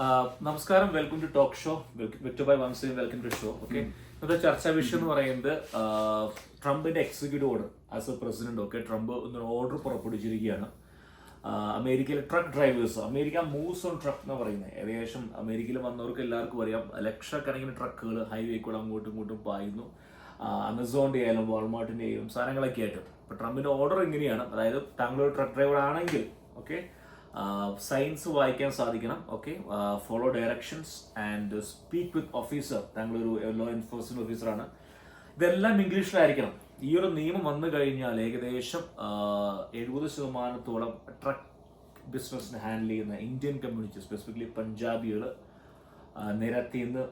നമസ്കാരം. Welcome to talk show welcome by വംസയും welcome to show okay ഇന്നത്തെ ചർച്ചാ വിഷയം എന്ന് പറയുന്നത് ട്രംപിന്റെ executive order as a president okay Trump ഒരു ഓർഡർ പുറപ്പെടുവിച്ചിരിക്കുകയാണ്. അമേരിക്കയിലെ truck drivers America moves on truck എന്ന് പറയുന്നത്. ഏകദേശം അമേരിക്കയിൽ വന്നവർക്ക് എല്ലാവർക്കും അറിയാം. ലക്ഷക്കണക്കിന് ട്രക്കുകൾ ഹൈവേ കൂടെ അങ്ങോട്ടും ഇങ്ങോട്ടും പായുന്നു. അമസോണിന്റെ ആയാലും വാൾമാർട്ടിന്റെ ആയാലും സാധനങ്ങളൊക്കെ ആയിട്ട്. അപ്പോൾ ട്രംപിന്റെ ഓർഡർ എങ്ങനെയാണ്? അതായത് താങ്കൾ ഒരു ട്രക്ക് ഡ്രൈവർ ആണെങ്കിൽ ഓക്കെ സയൻസ് വായിക്കാൻ സാധിക്കണം okay follow directions and speak with officer താങ്കൾ ഒരു ലോ എൻഫോഴ്സ്മെന്റ് ഓഫീസറാണ് ഇതെല്ലാം ഇംഗ്ലീഷിലായിരിക്കണം. ഈ ഒരു നിയമം വന്നു കഴിഞ്ഞാൽ ഏകദേശം എഴുപത് ശതമാനത്തോളം ട്രക്ക് ബിസിനസ്സിനെ ഹാൻഡിൽ ചെയ്യുന്ന ഇന്ത്യൻ കമ്മ്യൂണിറ്റി സ്പെസിഫിക്കലി പഞ്ചാബികൾ നിരത്തിൽ നിന്ന്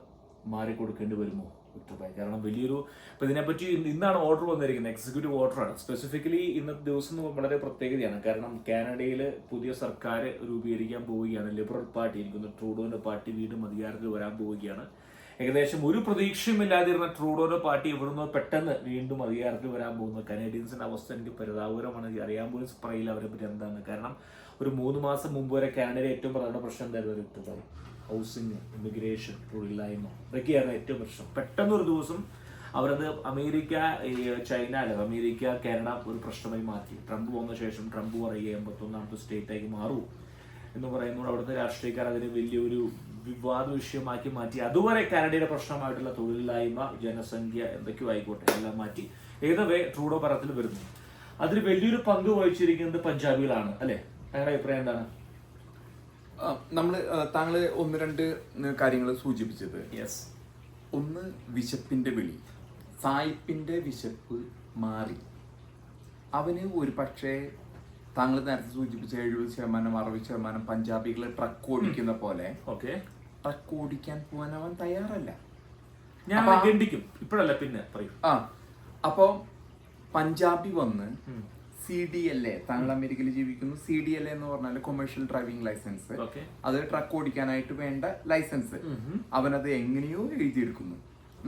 മാറിക്കൊടുക്കേണ്ടി വരുമോ? വിക്ടർ ഭായ് കാരണം വലിയൊരു ഇപ്പൊ ഇതിനെപ്പറ്റി ഇന്ന് ഇന്നാണ് ഓർഡർ വന്നിരിക്കുന്നത്. എക്സിക്യൂട്ടീവ് ഓർഡറാണ് സ്പെസിഫിക്കലി ഇന്നത്തെ ദിവസം വളരെ പ്രത്യേകതയാണ്. കാരണം കാനഡയിൽ പുതിയ സർക്കാർ രൂപീകരിക്കാൻ പോവുകയാണ്. ലിബറൽ പാർട്ടി എനിക്കൊന്ന് ട്രൂഡോന്റെ പാർട്ടി വീണ്ടും അധികാരത്തിൽ വരാൻ പോവുകയാണ്. ഏകദേശം ഒരു പ്രതീക്ഷയുമില്ലാതിരുന്ന ട്രൂഡോയുടെ പാർട്ടി ഇവിടുന്ന് പെട്ടെന്ന് വീണ്ടും അധികാരത്തിൽ വരാൻ പോകുന്നു. കനേഡിയൻസിന്റെ അവസ്ഥ എനിക്ക് പരിതാപകരമാണ് അറിയാൻ പോലും പറയില്ല അവരെ പറ്റി എന്താണ്? കാരണം ഒരു മൂന്ന് മാസം മുമ്പ് വരെ കാനഡയിലെ ഏറ്റവും പ്രധാന പ്രശ്നം എന്തായിരുന്നു? ഹൗസിങ് ഇമിഗ്രേഷൻ തൊഴിലില്ലായ്മ ഇതൊക്കെയാണ് ഏറ്റവും പ്രശ്നം. പെട്ടെന്ന് ഒരു ദിവസം അവരത് അമേരിക്ക ചൈന അല്ല അമേരിക്ക കാനഡ ഒരു പ്രശ്നമായി മാറ്റി. ട്രംപ് വന്ന ശേഷം ട്രംപ് പറയുക എൺപത്തൊന്നാമത്തെ സ്റ്റേറ്റ് ആയി മാറൂ എന്ന് പറയുമ്പോൾ അവിടുത്തെ രാഷ്ട്രീയക്കാർ അതിനെ വലിയൊരു വിവാദ വിഷയമാക്കി മാറ്റി. അതുവരെ കാനഡയുടെ പ്രശ്നമായിട്ടുള്ള തൊഴിലില്ലായ്മ ജനസംഖ്യ എന്തൊക്കെയോ ആയിക്കോട്ടെ എല്ലാം മാറ്റി. ഏതവേ ട്രൂഡോ പരത്തിൽ വരുന്നു. അതിൽ വലിയൊരു പങ്ക് വഹിച്ചിരിക്കുന്നത് പഞ്ചാബികളാണ് അല്ലേ? ഞങ്ങളുടെ അഭിപ്രായം എന്താണ്? നമ്മൾ താങ്കൾ ഒന്ന് രണ്ട് കാര്യങ്ങൾ സൂചിപ്പിച്ചത്. യെസ് ഒന്ന് വിശപ്പിന്റെ വിളി. സായിപ്പിന്റെ വിശപ്പ് മാറി. അവന് ഒരു പക്ഷേ താങ്കൾ നേരത്തെ സൂചിപ്പിച്ച എഴുപത് ശതമാനം അറുപത് ശതമാനം പഞ്ചാബികളെ ട്രക്ക് ഓടിക്കുന്ന പോലെ ഓക്കെ. ട്രക്ക് ഓടിക്കാൻ പോകാൻ അവൻ തയ്യാറല്ല. ഞാൻ അപ്പൊ ഇപ്പോഴല്ല പിന്നെ പറയൂ. ആ അപ്പോ പഞ്ചാബി വന്ന് സി ഡി എൽ എ താങ്കൾ അമേരിക്കയിൽ ജീവിക്കുന്നു. സി ഡി എൽ എ എന്ന് പറഞ്ഞാൽ കൊമേഴ്ഷ്യൽ ഡ്രൈവിംഗ് ലൈസൻസ് അത് ട്രക്ക് ഓടിക്കാനായിട്ട് വേണ്ട ലൈസൻസ് അവനത് എങ്ങനെയോ എഴുതിയെടുക്കുന്നു.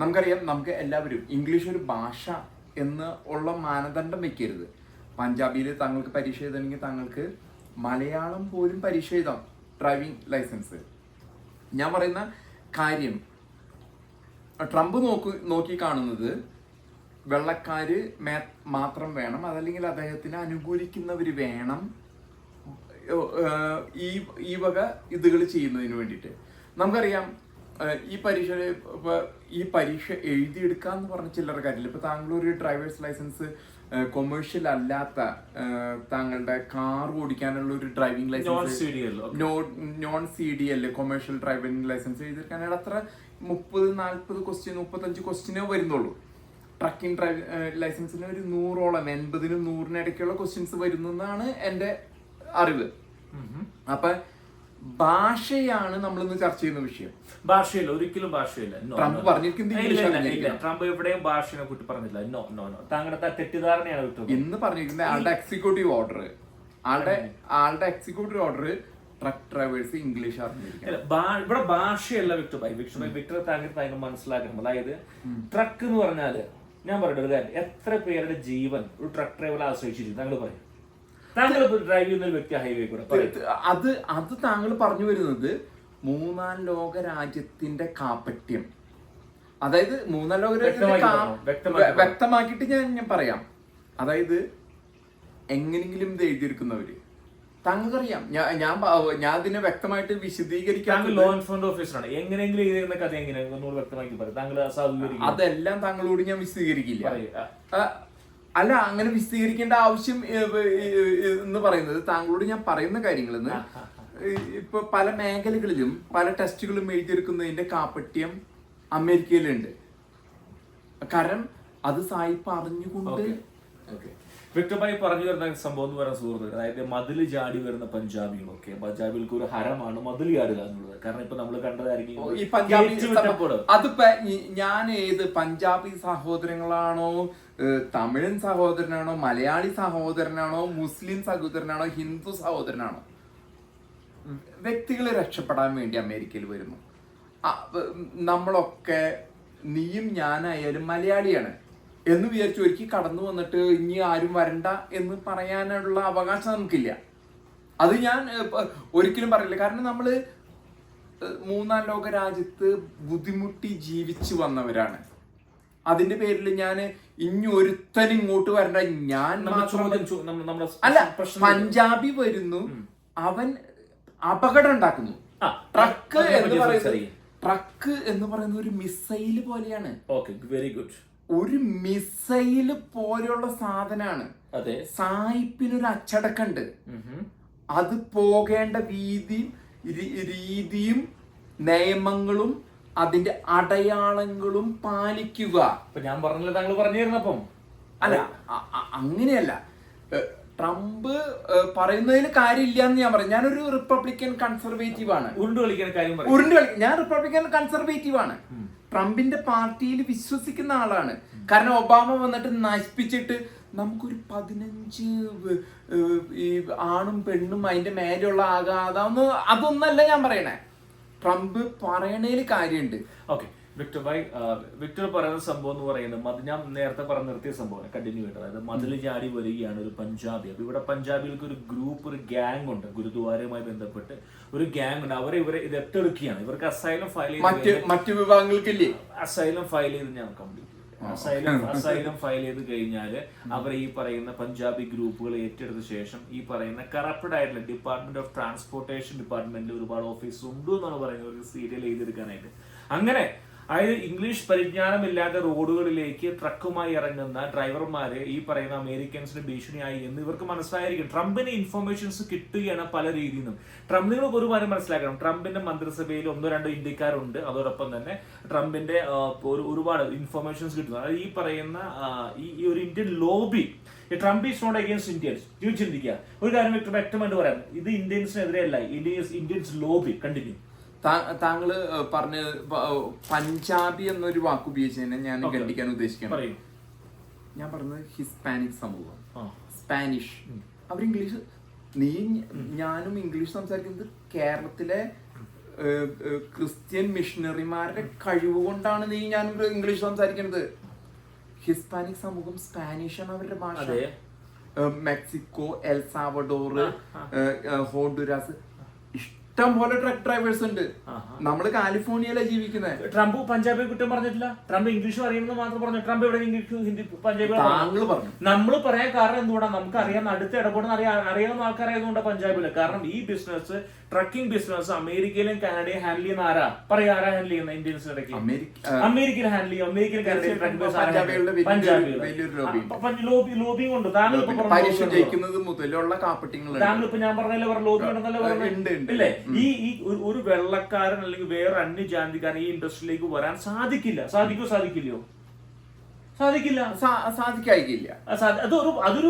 നമുക്കറിയാം നമുക്ക് എല്ലാവരും ഇംഗ്ലീഷ് ഒരു ഭാഷ എന്ന് ഉള്ള മാനദണ്ഡം വെക്കരുത്. പഞ്ചാബിയിൽ താങ്കൾക്ക് പരീക്ഷ എഴുതണമെങ്കിൽ താങ്കൾക്ക് മലയാളം പോലും പരീക്ഷ എഴുതാം ഡ്രൈവിംഗ് ലൈസൻസ് ഞാൻ പറയുന്ന കാര്യം ട്രംപ് നോക്കി നോക്കി കാണുന്നത് വെള്ളക്കാര് മേ- മാത്രം വേണം. അതല്ലെങ്കിൽ അദ്ദേഹത്തിന് അനുകൂലിക്കുന്നവർ വേണം. ഈ ഈ വക ഇതുകൾ ചെയ്യുന്നതിന് വേണ്ടിയിട്ട്. നമുക്കറിയാം ഈ പരീക്ഷ ഇപ്പൊ ഈ പരീക്ഷ എഴുതിയെടുക്കുക എന്ന് പറഞ്ഞ ചില്ലറ കാര്യമില്ല. ഇപ്പോൾ താങ്കൾ ഒരു ഡ്രൈവേഴ്സ് ലൈസൻസ് കൊമേഴ്ഷ്യൽ അല്ലാത്ത താങ്കളുടെ കാർ ഓടിക്കാനുള്ള ഒരു driving licence non C D L commercial driving licence എഴുതിയെടുക്കാനായിട്ട് അത്ര മുപ്പത് നാൽപ്പത് ക്വസ്റ്റ്യൻ മുപ്പത്തഞ്ച് ക്വസ്റ്റ്യനേ വരുന്നുള്ളൂ. ട്രക്കിംഗ് ഡ്രൈവ് ലൈസൻസിന് ഒരു നൂറോളം എൺപതിനും നൂറിന് ഇടയ്ക്കുള്ള ക്വസ്റ്റ്യൻസ് വരുന്നെന്നാണ് എന്റെ അറിവ്. അപ്പൊ ഭാഷയാണ് നമ്മൾ ഇന്ന് ചർച്ച ചെയ്യുന്ന വിഷയം. ഭാഷയില്ല ഒരിക്കലും ഭാഷയില്ല. ട്രംപ്. പറഞ്ഞിരിക്കുന്നത്. ട്രംപ് എവിടെയും ഭാഷയെ കുട്ടി പറഞ്ഞില്ല നോ നോ നോ താങ്കളുടെ തെറ്റിദ്ധാരണയാണ് ഇന്ന് പറഞ്ഞിരിക്കുന്നത് ആളുടെ എക്സിക്യൂട്ടീവ് ഓർഡർ ആളുടെ ആളുടെ executive order truck drivers English ഇവിടെ ഭാഷയല്ല Victor bhai Victor bhai Victor താങ്കൾ താങ്കൾ മനസ്സിലാക്കണം അതായത് ട്രക്ക് എന്ന് പറഞ്ഞാൽ ഞാൻ പറയട്ടെ ഒരു കാര്യം. എത്ര പേരുടെ ജീവൻ ഒരു ട്രക്ക് ഡ്രൈവറെ ആശ്രയിച്ചിരിക്കും താങ്കൾ പറയും. താങ്കൾ ഡ്രൈവ് ചെയ്യുന്ന ഒരു വ്യക്തി ഹൈവേ കൂടെ അത് അത് താങ്കൾ പറഞ്ഞു വരുന്നത് മൂന്നാം ലോക രാജ്യത്തിന്റെ കാപ്പറ്റ്യം അതായത് മൂന്നാം ലോക രാജ്യത്തിന്റെ വ്യക്തമാക്കിയിട്ട് ഞാൻ ഞാൻ പറയാം. അതായത് എങ്ങനെങ്കിലും ഇത് എഴുതിയെടുക്കുന്നവര് താങ്കൾക്കറിയാം ഞാൻ ഞാൻ ഞാൻ ഇതിനെ വ്യക്തമായിട്ട് വിശദീകരിക്കാൻ ലോ എൻഫോഴ്സ്മെന്റ് ഓഫീസറാണ് എങ്ങനെയെങ്കിലും കഥ എങ്ങനെ? ഒന്നുകൂടി വ്യക്തമാക്കി പറയും. താങ്കൾ അതെല്ലാം താങ്കളോട് ഞാൻ വിശദീകരിക്കില്ല. അല്ല അങ്ങനെ വിശദീകരിക്കേണ്ട ആവശ്യം എന്ന് പറയുന്നത് താങ്കളോട് ഞാൻ പറയുന്ന കാര്യങ്ങൾ ഇപ്പൊ പല മേഖലകളിലും പല ടെസ്റ്റുകളും എഴുതിയെടുക്കുന്നതിന്റെ കാപ്പട്യം അമേരിക്കയിലുണ്ട്. കാരണം അത് സായിപ്പ് അറിഞ്ഞുകൊണ്ട് ഓക്കെ. വ്യക്തമായി പറഞ്ഞു വരുന്ന സംഭവം എന്ന് പറയുന്ന സുഹൃത്തുക്കൾ അതായത് മതിൽ ചാടി വരുന്ന പഞ്ചാബികളൊക്കെ പഞ്ചാബികൾക്ക് ഒരു ഹരമാണ് മതിൽ ചാടുക എന്നുള്ളത്. കാരണം ഇപ്പൊ നമ്മൾ കണ്ടതായിരിക്കും ഈ പഞ്ചാബി അതിപ്പോ ഞാൻ ഏത് പഞ്ചാബി സഹോദരങ്ങളാണോ തമിഴൻ സഹോദരനാണോ മലയാളി സഹോദരനാണോ മുസ്ലിം സഹോദരനാണോ ഹിന്ദു സഹോദരനാണോ? വ്യക്തികളെ രക്ഷപ്പെടാൻ വേണ്ടി അമേരിക്കയിൽ വരുന്നു. നമ്മളൊക്കെ നീയും ഞാനായാലും മലയാളിയാണ്. എന്ന് വിചാരിച്ചു ഒരിക്കൽ കടന്നു വന്നിട്ട് ഇനി ആരും വരണ്ട എന്ന് പറയാനുള്ള അവകാശം നമുക്കില്ല. അത് ഞാൻ ഒരിക്കലും പറയില്ല കാരണം നമ്മൾ മൂന്നാം ലോക രാജ്യത്ത് ബുദ്ധിമുട്ടി ജീവിച്ചു വന്നവരാണ്. അതിന്റെ പേരിൽ ഞാൻ ഇനി ഒരുത്തൻ ഇങ്ങോട്ട് വരണ്ട. ഞാൻ അല്ല പഞ്ചാബി വരുന്നു. അവൻ അപകടം ഉണ്ടാക്കുന്നു. ട്രക്ക് എന്ന് പറയുന്നത് ട്രക്ക് എന്ന് പറയുന്ന ഒരു മിസൈൽ പോലെയാണ്. Okay very good. ഒരു മിസൈൽ പോലെയുള്ള സാധനമാണ് അതെ. സായിപ്പിനൊരു അച്ചടക്കമുണ്ട് അത് പോകേണ്ട രീതി രീതിയും നിയമങ്ങളും അതിന്റെ അടയാളങ്ങളും പാലിക്കുക. ഇപ്പൊ ഞാൻ പറഞ്ഞില്ല താങ്കൾ പറഞ്ഞു തരുന്നപ്പം അല്ല അങ്ങനെയല്ല. ട്രംപ് പറയുന്നതിൽ കാര്യമില്ല എന്ന് ഞാൻ പറയും ഞാനൊരു റിപ്പബ്ലിക്കൻ കൺസർവേറ്റീവ് ആണ് ഉരുണ്ട് കളിക്കുന്ന കാര്യം ഉരുണ്ട് കളി ഞാൻ റിപ്പബ്ലിക്കൻ കൺസർവേറ്റീവ് ആണ് ട്രംപിന്റെ പാർട്ടിയിൽ വിശ്വസിക്കുന്ന ആളാണ്. കാരണം ഒബാമ വന്നിട്ട് നശിപ്പിച്ചിട്ട് നമുക്കൊരു പതിനഞ്ച് ഈ ആണും പെണ്ണും അതിന്റെ മേലുള്ള ആഘാതം അതൊന്നല്ല ഞാൻ പറയണേ. ട്രംപ് പറയണേൽ കാര്യമുണ്ട് ഓക്കെ. വിക്ടർ ഭായ് വിക്ടർ പറയുന്ന സംഭവം എന്ന് പറയുന്നത് മത് ഞാൻ നേരത്തെ പറഞ്ഞ നിർത്തിയ സംഭവം കണ്ടിന്യൂ ചെയ്തത്. അതായത് മതിൽ ചാടി വരികയാണ് ഒരു പഞ്ചാബി. അപ്പൊ ഇവിടെ പഞ്ചാബികൾക്ക് ഒരു ഗ്രൂപ്പ് ഒരു ഗ്യാങ് ഉണ്ട് ഗുരുദ്വാരയുമായി ബന്ധപ്പെട്ട്. ഒരു ഗ്യാങ് ഉണ്ട്. അവരെ ഇവരെ ഇത് ഏറ്റെടുക്കുകയാണ്. ഇവർക്ക് അസൈലം ഫയൽ ചെയ്ത് മറ്റു വിഭാഗങ്ങൾക്കില്ലേ? അസൈലം ഫയൽ ചെയ്ത് ഞാൻ കംപ്ലീറ്റ് അസൈലം അസൈലം ഫയൽ ചെയ്ത് കഴിഞ്ഞാൽ അവർ ഈ പറയുന്ന പഞ്ചാബി ഗ്രൂപ്പുകൾ ഏറ്റെടുത്ത ശേഷം ഈ പറയുന്ന കറപ്റ്റഡ് ആയിട്ടുള്ള ഡിപ്പാർട്ട്മെന്റ് ഓഫ് ട്രാൻസ്പോർട്ടേഷൻ ഡിപ്പാർട്ട്മെന്റിൽ ഒരുപാട് ഓഫീസ് ഉണ്ട് എന്നാണ് പറയുന്നത്. ഒരു സീരിയൽ ചെയ്തെടുക്കാനായിട്ട് അങ്ങനെ അതായത് ഇംഗ്ലീഷ് പരിജ്ഞാനമില്ലാത്ത റോഡുകളിലേക്ക് ട്രക്കുമായി ഇറങ്ങുന്ന ഡ്രൈവർമാരെ ഈ പറയുന്ന അമേരിക്കൻസിന് ഭീഷണിയായി എന്ന് ഇവർക്ക് മനസ്സിലായിരിക്കും. ട്രംപിന് ഇൻഫർമേഷൻസ് കിട്ടുകയാണ് പല രീതിയിൽ നിന്നും. ട്രംപ് നിങ്ങൾ ഒരു കാര്യം മനസ്സിലാക്കണം. ട്രംപിന്റെ മന്ത്രിസഭയിൽ ഒന്നോ രണ്ടോ ഇന്ത്യക്കാരുണ്ട്. അതോടൊപ്പം തന്നെ ട്രംപിന്റെ ഒരു ഒരുപാട് ഇൻഫർമേഷൻസ് കിട്ടുന്നു. അതായത് ഈ പറയുന്ന ഈ ഒരു Indian lobby Trump is not against Indians. ചിന്തിക്കുക. ഒരു കാര്യം വ്യക്തമായിട്ട് പറയാം. ഇത് ഇന്ത്യൻസിനെതിരെയല്ല. Indians Indians lobby. കണ്ടിന്യൂ. താ- താങ്കൾ ഏഹ്, പറഞ്ഞ പഞ്ചാബി എന്നൊരു വാക്ക് ഉപയോഗിച്ചതിനെ ഞാൻ. ഖണ്ഡിക്കാൻ ഉദ്ദേശിക്കണം ഞാൻ പറഞ്ഞത് ഹിസ്പാനിക് സമൂഹം. സ്പാനിഷ്. അവർ ഇംഗ്ലീഷ് നീ ഞാനും ഇംഗ്ലീഷ് സംസാരിക്കുന്നത് കേരളത്തിലെ ക്രിസ്ത്യൻ മിഷണറിമാരുടെ കഴിവ് കൊണ്ടാണ് നീ ഞാനും ഇംഗ്ലീഷ് സംസാരിക്കുന്നത് ഹിസ്പാനിക് സമൂഹം സ്പാനിഷ് ആണ് അവരുടെ ഭാഷ. മെക്സിക്കോ എൽ സാവഡോർ ആ, ആ. ഏഹ്, ഏഹ്, ഹോണ്ടുരാസ് ഇഷ്ടം പോലെ ട്രക്ക് ഡ്രൈവേഴ്സ് ഉണ്ട്. നമ്മൾ നമ്മൾ കാലിഫോർണിയയിലാണ് ജീവിക്കുന്നത് ട്രംപ് പഞ്ചാബി കുറ്റം പറഞ്ഞിട്ടില്ല. ട്രംപ് ഇംഗ്ലീഷ് അറിയുന്നത് മാത്രം പറഞ്ഞു? ട്രംപ് എവിടെ ഇംഗ്ലീഷ് ഹിന്ദി പഞ്ചാബി താങ്കൾ പറഞ്ഞു. നമ്മൾ പറയാൻ കാരണം എന്തുകൊണ്ടാണ് നമുക്ക് അറിയാം അടുത്ത് ഇടപെടുന്ന അറിയാ അറിയാവുന്ന ആൾക്കാരായതുകൊണ്ട് പഞ്ചാബിൽ. കാരണം ഈ ബിസിനസ് ട്രക്കിംഗ് ബിസിനസ് അമേരിക്കയിലും കാനഡയും ഹാൻഡിൽ ചെയ്യുന്ന ആരാ? പറയാ ആരാ ഹാൻഡിൽ ചെയ്യുന്ന ഇന്ത്യൻസ് ഇടയ്ക്ക്? അമേരിക്ക അമേരിക്കയിൽ ഹാൻഡിൽ ചെയ്യും അമേരിക്കൻ കാനഡയിൽ തീർച്ചയായിട്ടും ട്രക്ക് പഞ്ചാബികളുടെ പ- ലോബി കൊണ്ട് ഉണ്ട്. താങ്കൾ പറഞ്ഞ താങ്കൾ ഇപ്പൊ ഞാൻ പറഞ്ഞല്ലേ പറഞ്ഞ ലോബി ഉണ്ടെന്നല്ലേ ഉണ്ട്, ഇല്ലേ? ഈ ഈ ഒരു- വെള്ളക്കാരൻ അല്ലെങ്കിൽ വേറെ അന്യജാതിക്കാരൻ ഈ ഇൻഡസ്ട്രിയിലേക്ക് വരാൻ സാധിക്കില്ല. സാധിക്കോ സാധിക്കില്ലയോ? സാധിക്കില്ല. സാധിക്കായിക്കില്ല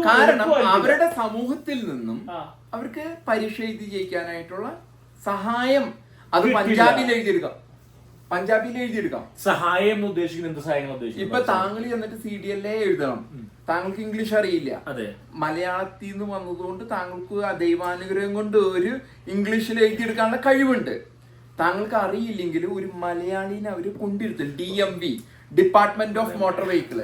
കാരണം അവരുടെ സമൂഹത്തിൽ നിന്നും അവർക്ക് പരീക്ഷ എഴുതി ജയിക്കാനായിട്ടുള്ള സഹായം അത് പഞ്ചാബിൽ എഴുതിയെടുക്കാം. പഞ്ചാബിൽ എഴുതിയെടുക്കാം. സഹായം എന്ന് ഉദ്ദേശിക്കുന്നത് എന്ത് സഹായങ്ങൾ ഇപ്പൊ ഉദ്ദേശിക്കുന്നത് താങ്കൾ ചെന്നിട്ട് സി ഡി എൽ എ എഴുതണം. താങ്കൾക്ക് ഇംഗ്ലീഷ് അറിയില്ല. അതെ. മലയാളത്തിൽ നിന്ന് വന്നതുകൊണ്ട് താങ്കൾക്ക് ദൈവാനുഗ്രഹം കൊണ്ട് ഒരു ഇംഗ്ലീഷിൽ എഴുതിയെടുക്കാനുള്ള കഴിവുണ്ട്. താങ്കൾക്ക് അറിയില്ലെങ്കിൽ ഒരു മലയാളിനെ അവർ കൊണ്ടിരുത്തും. D M V. Department of motor vehicle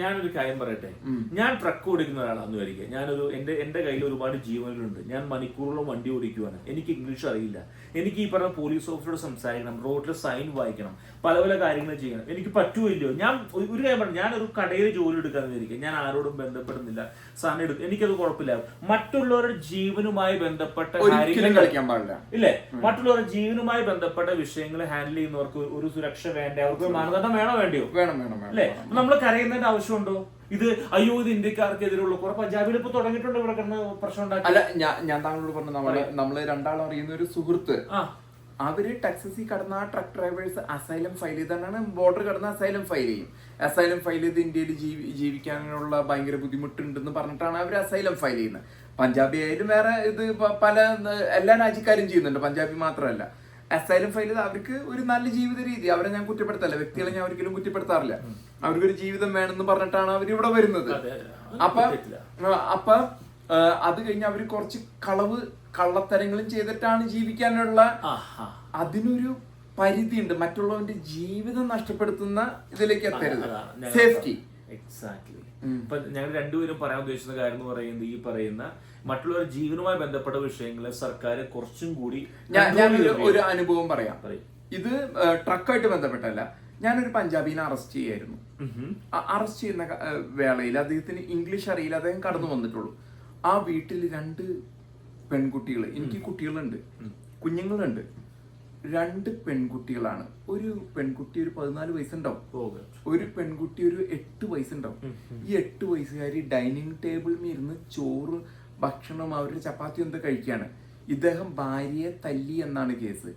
ഞാനൊരു കാര്യം പറയട്ടെ? ഞാൻ ട്രക്ക് ഓടിക്കുന്ന ഒരാളാന്ന് വരിക ഞാനൊരു എന്റെ എന്റെ കയ്യിൽ ഒരുപാട് ജീവനുകളുണ്ട്. ഞാൻ മണിക്കൂറോളം വണ്ടി ഓടിക്കുവാണ്. എനിക്ക് ഇംഗ്ലീഷ് അറിയില്ല. എനിക്ക് ഈ പറഞ്ഞ പോലീസ് ഓഫീസറോട് സംസാരിക്കണം. റോഡിൽ സൈൻ വായിക്കണം. പല പല കാര്യങ്ങൾ ചെയ്യണം. എനിക്ക് പറ്റുമില്ലയോ ഞാൻ ഒരു കാര്യം പറഞ്ഞു ഞാനൊരു കടയിൽ ജോലി എടുക്കാന്ന് വിചാരിക്കുക. ഞാൻ ആരോടും ബന്ധപ്പെടുന്നില്ല. സാധനം എടുക്കും എനിക്കത് കുഴപ്പമില്ല. മറ്റുള്ളവരുടെ ജീവനുമായി ബന്ധപ്പെട്ട കാര്യങ്ങൾ കളിക്കാൻ പാടില്ല. ഇല്ലേ? മറ്റുള്ളവരുടെ ജീവനുമായി ബന്ധപ്പെട്ട വിഷയങ്ങൾ ഹാൻഡിൽ ചെയ്യുന്നവർക്ക് ഒരു സുരക്ഷ വേണ്ട? അവർക്ക് മാനദണ്ഡം വേണോ വേണ്ടിയോ? വേണം വേണം അല്ലെ? നമ്മൾ കരയുന്നതിന്റെ ആവശ്യമുണ്ടോ? ഇത് അയ്യോ ഇത് ഇന്ത്യക്കാർക്കെതിരെയുള്ള കുറെ പഞ്ചാബിൽ ഇപ്പൊ തുടങ്ങിയിട്ടുണ്ട് ഇവിടെ കിടന്ന് പ്രശ്നം ഉണ്ടാക്കി. അല്ല ഞാൻ ഞാൻ താങ്കളോട് പറഞ്ഞു നമ്മൾ നമ്മൾ രണ്ടാളും അറിയുന്ന ഒരു സുഹൃത്ത്. ആ. അവർ ടെക്സസിൽ കടന്ന ആ ട്രക്ക് ഡ്രൈവേഴ്സ് അസൈലം ഫയൽ ചെയ്താണ് ബോർഡർ കടന്ന് അസൈലം ഫയൽ ചെയ്യും. അസൈലം ഫയൽ ചെയ്ത് ഇന്ത്യയിൽ ജീവി ജീവിക്കാനുള്ള ഭയങ്കര ബുദ്ധിമുട്ടുണ്ടെന്ന് പറഞ്ഞിട്ടാണ് അവർ അസൈലം ഫയൽ ചെയ്യുന്നത്. പഞ്ചാബി ആയാലും വേറെ ഇത് പല എല്ലാ രാജ്യക്കാരും ചെയ്യുന്നുണ്ട്. പഞ്ചാബി മാത്രമല്ല. അസൈലം ഫയൽ അവർക്ക് ഒരു നല്ല ജീവിത രീതി. അവരെ ഞാൻ കുറ്റപ്പെടുത്തല്ല. വ്യക്തികളെ ഞാൻ ഒരിക്കലും കുറ്റപ്പെടുത്താറില്ല. അവർക്കൊരു ജീവിതം വേണമെന്ന് പറഞ്ഞിട്ടാണ് അവർ ഇവിടെ വരുന്നത്. അപ്പൊ അപ്പൊ അത് കഴിഞ്ഞ് അവർ കുറച്ച് കളവ് കള്ളത്തരങ്ങളും ചെയ്തിട്ടാണ് ജീവിക്കാനുള്ള. അതിനൊരു പരിധിയുണ്ട്. മറ്റുള്ളവന്റെ ജീവിതം നഷ്ടപ്പെടുത്തുന്ന ഇതിലേക്ക് എത്തരുത്. സേഫ്റ്റി എക്സാക്ട്ലി ഇപ്പൊ ഞങ്ങൾ രണ്ടുപേരും പറയാൻ ഉദ്ദേശിക്കുന്ന കാര്യം എന്ന് പറയുന്നത് ഈ പറയുന്ന മറ്റുള്ളവരുടെ ജീവനുമായി ബന്ധപ്പെട്ട വിഷയങ്ങളെ സർക്കാർ കുറച്ചും കൂടി ഞാൻ ഞാനൊരു ഒരു അനുഭവം പറയാം. ഇത് ട്രക്കായിട്ട് ബന്ധപ്പെട്ടല്ല ഞാനൊരു പഞ്ചാബിനെ അറസ്റ്റ് ചെയ്യായിരുന്നു. അറസ്റ്റ് ചെയ്യുന്ന വേളയിൽ അദ്ദേഹത്തിന് ഇംഗ്ലീഷ് അറിയില്ല. അദ്ദേഹം കടന്നു വന്നിട്ടുള്ളൂ. ആ വീട്ടിൽ രണ്ട് പെൺകുട്ടികൾ എനിക്ക് കുട്ടികളുണ്ട്. കുഞ്ഞുങ്ങളുണ്ട്. രണ്ട് പെൺകുട്ടികളാണ്. ഒരു പെൺകുട്ടി ഒരു പതിനാല് വയസ്സുണ്ടാവും. ഒരു പെൺകുട്ടി ഒരു എട്ട് വയസ്സുണ്ടാവും. ഈ എട്ട് വയസ്സുകാരി ഡൈനിങ് ടേബിളിൽ ഇരുന്ന് ചോറ് ഭക്ഷണം അവരുടെ ചപ്പാത്തി എന്ത് കഴിക്കുകയാണ്? ഇദ്ദേഹം ഭാര്യയെ തല്ലി എന്നാണ് കേസ്.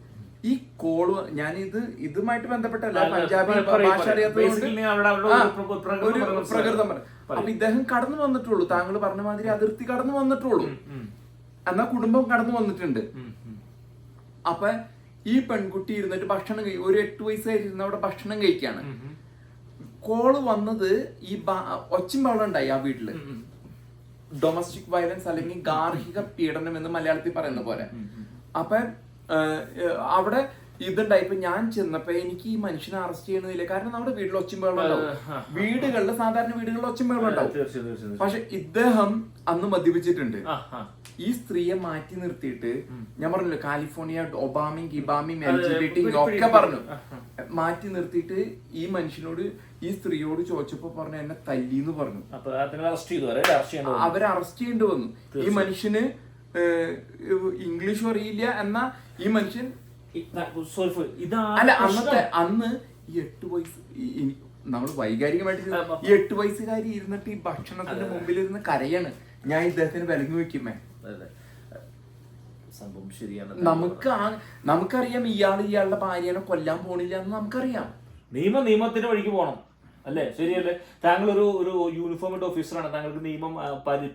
ഈ കോൾ ഞാനിത് ഇതുമായിട്ട് ബന്ധപ്പെട്ടല്ല പഞ്ചാബി ഭാഷ. അറിയാത്തതുകൊണ്ട് ഒരു പ്രകൃതം അപ്പൊ ഇദ്ദേഹം കടന്നു വന്നിട്ടുള്ളൂ. താങ്കൾ പറഞ്ഞ മാതിരി അതിർത്തി കടന്നു വന്നിട്ടുള്ളൂ. എന്നാ കുടുംബം കടന്നു വന്നിട്ടുണ്ട്. അപ്പൊ ഈ പെൺകുട്ടി ഇരുന്നിട്ട് ഭക്ഷണം ഒരു എട്ട് വയസ്സായിരുന്ന അവിടെ ഭക്ഷണം കഴിക്കാണ് കോൾ വന്നത് ഈ ഒച്ചും ബഹളം ഉണ്ടായി ആ വീട്ടിൽ. ഡൊമസ്റ്റിക് വയലൻസ് അല്ലെങ്കിൽ ഗാർഹിക പീഡനം എന്ന് മലയാളത്തിൽ പറയുന്ന പോലെ. അപ്പൊ അവിടെ ഇതുണ്ടായി ഇപ്പൊ ഞാൻ ചെന്നപ്പോ എനിക്ക് ഈ മനുഷ്യനെ അറസ്റ്റ് ചെയ്യണമെന്നില്ല കാരണം നമ്മുടെ വീട്ടിൽ ഒച്ചും ബഹളം ഉണ്ടാവും ആ, ആ. വീടുകളിൽ സാധാരണ വീടുകളിൽ ഒച്ചും ബഹളം ഉണ്ടാവും തീർച്ചയായും തീർച്ചയായും പക്ഷെ ഇദ്ദേഹം അന്ന് മദ്യപിച്ചിട്ടുണ്ട്. ഈ സ്ത്രീയെ മാറ്റി നിർത്തിയിട്ട് ഞാൻ പറഞ്ഞല്ലോ കാലിഫോർണിയ ഒബാമയും ഗിബാമയും എൽ അതെ, ജി ബി ഒക്കെ പറഞ്ഞു. മാറ്റി നിർത്തിയിട്ട് ഈ മനുഷ്യനോട് ഈ സ്ത്രീയോട് ചോദിച്ചപ്പോ പറഞ്ഞു എന്നെ തല്ലിന്ന് പറഞ്ഞു. അവരെ അറസ്റ്റ് ചെയ്യേണ്ടി വന്നു. ഈ മനുഷ്യന് ഇംഗ്ലീഷും അറിയില്ല എന്നാ ഈ മനുഷ്യൻ ഈ- ഫോർ ഇതാണ് അല്ല. അന്നത്തെ അന്ന് ഈ എട്ട് വയസ്സ് നമ്മൾ വൈകാരികമായിട്ട് ഈ എട്ട് വയസ്സുകാരി ഇരുന്നിട്ട് ഈ ഭക്ഷണത്തിന്റെ മുമ്പിൽ ഇരുന്ന് കരയാണ്. ഞാൻ ഇദ്ദേഹത്തിന് വിലങ്ങി വെക്കുമേ. സംഭവം ശരിയാണ്. നമുക്ക് ആ- നമുക്കറിയാം ഇയാൾ ഇയാളുടെ ഭാര്യനെ കൊല്ലാൻ പോണില്ല എന്ന് നമുക്കറിയാം. നിയമ നിയമത്തിന്റെ വഴിക്ക് പോകണം. അല്ലേ? ശരിയല്ലേ? താങ്കൾ ഒരു ഒരു യൂണിഫോമിന്റെ ഓഫീസറാണ് താങ്കൾക്ക് നിയമം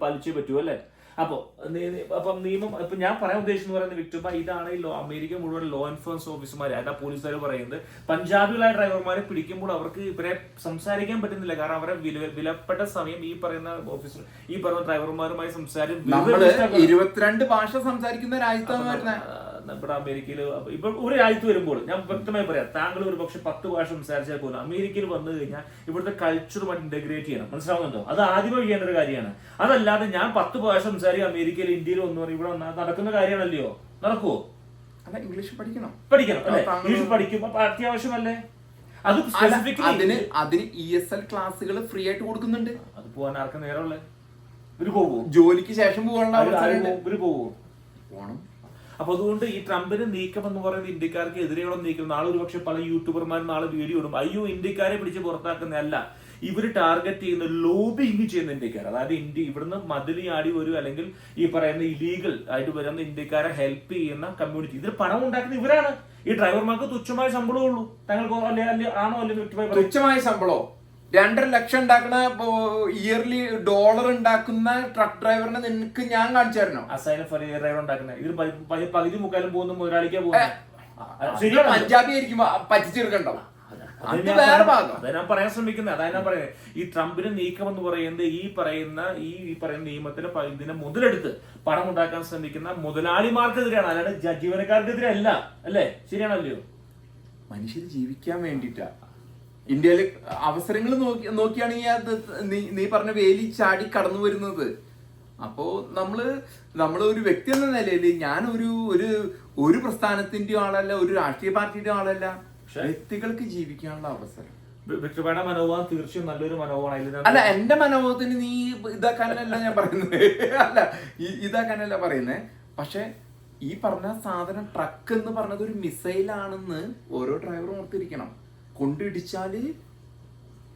പാലിച്ചേ പറ്റൂ അല്ലേ? അപ്പോ നീ- നീ- അപ്പം നിയമം ഇപ്പൊ ഞാൻ പറയാൻ ഉദ്ദേശിച്ചെന്ന് പറയുന്നത് വിക്ടുബ ഇതാണ് ഈ ലോ അമേരിക്ക മുഴുവൻ ലോ എൻഫോഴ്സ് ഓഫീസർമാർ അല്ല പോലീസുകാർ പറയുന്നത്. പഞ്ചാബിലായ ഡ്രൈവർമാരെ പിടിക്കുമ്പോൾ അവർക്ക് ഇവരെ സംസാരിക്കാൻ പറ്റുന്നില്ല. കാരണം അവരെ വിലപ്പെട്ട സമയം ഈ പറയുന്ന ഓഫീസർ ഈ പറയുന്ന ഡ്രൈവർമാരുമായി സംസാരിക്കും ഇരുപത്തിരണ്ട് ഭാഷ സംസാരിക്കുന്ന രാജ്യത്താണ് നമ്മുടെ അമേരിക്കയിൽ ഇപ്പൊ ഒരു രാജ്യത്ത് വരുമ്പോൾ ഞാൻ വ്യക്തമായി പറയാം താങ്കൾ ഒരു പക്ഷെ പത്ത് ഭാഷ സംസാരിച്ചാൽ പോലും അമേരിക്കയിൽ വന്നു കഴിഞ്ഞാൽ ഇവിടുത്തെ കൾച്ചറുമായിട്ട് ഇന്റഗ്രേറ്റ് ചെയ്യണം. മനസ്സിലാവുന്നുണ്ടോ? അത് ആദ്യമേ ചെയ്യേണ്ട ഒരു കാര്യമാണ്. അതല്ലാതെ ഞാൻ പത്ത് ഭാഷ സംസാരിക്കും അമേരിക്കയിൽ ഇന്ത്യയിൽ വന്നു പറഞ്ഞ് ഇവിടെ നടക്കുന്ന കാര്യമാണല്ലയോ? നടക്കുവോ? അല്ല ഇംഗ്ലീഷ് പഠിക്കണം. പഠിക്കണം അല്ലെ? ഇംഗ്ലീഷ് പഠിക്കുമ്പോൾ അത്യാവശ്യമല്ലേ അത് അതിന് അതിന് ഇ എസ് എൽ ക്ലാസ്സുകൾ ഫ്രീ ആയിട്ട് കൊടുക്കുന്നുണ്ട്. അത് പോകാൻ ആർക്കും നേരമുള്ളേ? ഒരു പോവോ? ജോലിക്ക് ശേഷം പോകാനുള്ള അവസരമുണ്ട് ഇവർ പോണം. അപ്പൊ അതുകൊണ്ട് ഈ ട്രംപിന് നീക്കം എന്ന് പറയുന്നത് ഇന്ത്യക്കാർക്ക് എതിരെയുള്ള നീക്കം നാളെ ഒരു പക്ഷെ പല യൂട്യൂബർമാരും നാളെ വീഡിയോ ഇടും. അയ്യോ ഇന്ത്യക്കാരെ പിടിച്ച് പുറത്താക്കുന്നതല്ല. ഇവർ ടാർഗറ്റ് ചെയ്യുന്ന ലോബിങ് ചെയ്യുന്ന ഇന്ത്യക്കാർ. അതായത് ഇന്ത്യ ഇവിടുന്ന് മതിലി ആടി വരും അല്ലെങ്കിൽ ഈ പറയുന്ന ഇലീഗൽ ആയിട്ട് വരുന്ന ഇന്ത്യക്കാരെ ഹെൽപ്പ് ചെയ്യുന്ന കമ്മ്യൂണിറ്റി ഇതിൽ പണം ഉണ്ടാക്കുന്ന ഇവരാണ്. ഈ ഡ്രൈവർമാർക്ക് തുച്ഛമായ ശമ്പളമേ ഉള്ളൂ. താങ്കൾക്ക് ആണോ അല്ലെങ്കിൽ തുച്ഛമായ ശമ്പളോ? രണ്ടര ലക്ഷം ഉണ്ടാക്കുന്ന ഇയർലി ഡോളർ ഉണ്ടാക്കുന്ന ട്രക്ക് ഡ്രൈവറിനെ നിനക്ക് ഞാൻ കാണിച്ചു തരണോ അസൈന ഡ്രൈവർ ഉണ്ടാക്കുന്നത് ഇത് പകുതി മുക്കാലും പോകുന്ന മുതലാളിക്കാ പോകുന്നത് അത് പഞ്ചാബി ആയിരിക്കും പറ്റിച്ചെടുക്കണ്ടോ? അത് അത് ഞാൻ പറയാൻ- അതാ ശ്രമിക്കുന്നത് അതായത് ഞാൻ പറയുന്നത് ഈ ട്രംപിന് നീക്കം എന്ന് പറയുന്നത് ഈ പറയുന്ന ഈ ഈ പറയുന്ന നിയമത്തിന് പ- ഇതിനെ മുതലെടുത്ത് പണം ഉണ്ടാക്കാൻ ശ്രമിക്കുന്ന മുതലാളിമാർക്കെതിരെയാണ്. അല്ലാണ്ട് ജീവനക്കാർക്കെതിരെ അല്ല. അല്ലേ? ശരിയാണല്ലോ മനുഷ്യർ ജീവിക്കാൻ വേണ്ടിട്ടാ ഇന്ത്യയിൽ അവസരങ്ങൾ നോക്കി നോക്കിയാണെങ്കിൽ അത് നീ നീ പറഞ്ഞ വേലി ചാടി കടന്നു വരുന്നത്. അപ്പോ നമ്മൾ നമ്മൾ ഒരു വ്യക്തി എന്ന നിലയിൽ ഞാൻ ഒരു ഒരു ഒരു പ്രസ്ഥാനത്തിന്റെ ആളല്ല ഒരു രാഷ്ട്രീയ പാർട്ടിയുടെ ആളല്ല. വ്യക്തികൾക്ക് ജീവിക്കാനുള്ള അവസരം. വിക്ടർബയുടെ മനോഭാവം തീർച്ചയായും നല്ലൊരു മനോഭാവമാണ്. അല്ല എന്റെ മനോഭാവത്തിന് നീ ഇതാക്കാനല്ല ഞാൻ പറയുന്നത്. അല്ല ഇതാക്കാനല്ല പറയുന്നത് പക്ഷെ ഈ പറഞ്ഞ സാധനം ട്രക്ക് എന്ന് പറഞ്ഞത് ഒരു മിസൈലാണെന്ന് ഓരോ ഡ്രൈവറും ഓർത്തിരിക്കണം. കൊണ്ടിടിച്ചാൽ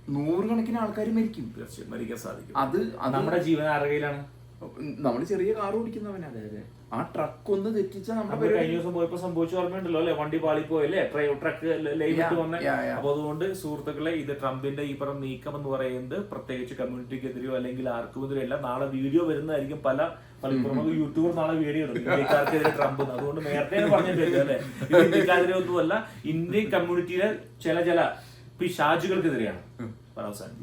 നൂറുകണക്കിന് ആൾക്കാർ മരിക്കും. തീർച്ചയായും. മരിക്കാൻ സാധിക്കും. അത് നമ്മുടെ ജീവൻ ആരുടെ കയ്യിലാണ് നമ്മൾ ചെറിയ കാർ ഓടിക്കുന്നവനാ. ആ ട്രക്ക് ഒന്ന് തെറ്റിച്ചാൽ നമ്മൾ കഴിഞ്ഞ ദിവസം പോയപ്പോ സംഭവിച്ചു ഓർമ്മയുണ്ടല്ലോ അല്ലെ? വണ്ടി പാളി പോയല്ലേ? ട്രക്ക് ലൈനിട്ട് വന്നെ. അപ്പൊ അതുകൊണ്ട് സുഹൃത്തുക്കളെ ഇത് ട്രംപിന്റെ ഈ പറഞ്ഞ നീക്കം എന്ന് പറയുന്നത് പ്രത്യേകിച്ച് കമ്മ്യൂണിറ്റിക്കെതിരെയോ അല്ലെങ്കിൽ ആർക്കും എതിരെയോ അല്ല നാളെ വീഡിയോ വരുന്നതായിരിക്കും പല പലപ്പോഴും യൂട്യൂബർ നാളെ വീഡിയോ ഇടും. ഇന്ത്യക്കാർക്കെതിരെ ട്രംപ്. അതുകൊണ്ട് നേരത്തെ പറഞ്ഞിട്ടില്ല അല്ലെ? ഇന്ത്യക്കാരെതിരെ ഒന്നുമല്ല ഇന്ത്യൻ കമ്മ്യൂണിറ്റിയിലെ ചില ചില പിശാചുകൾക്കെതിരെയാണ് പറ അവസാനം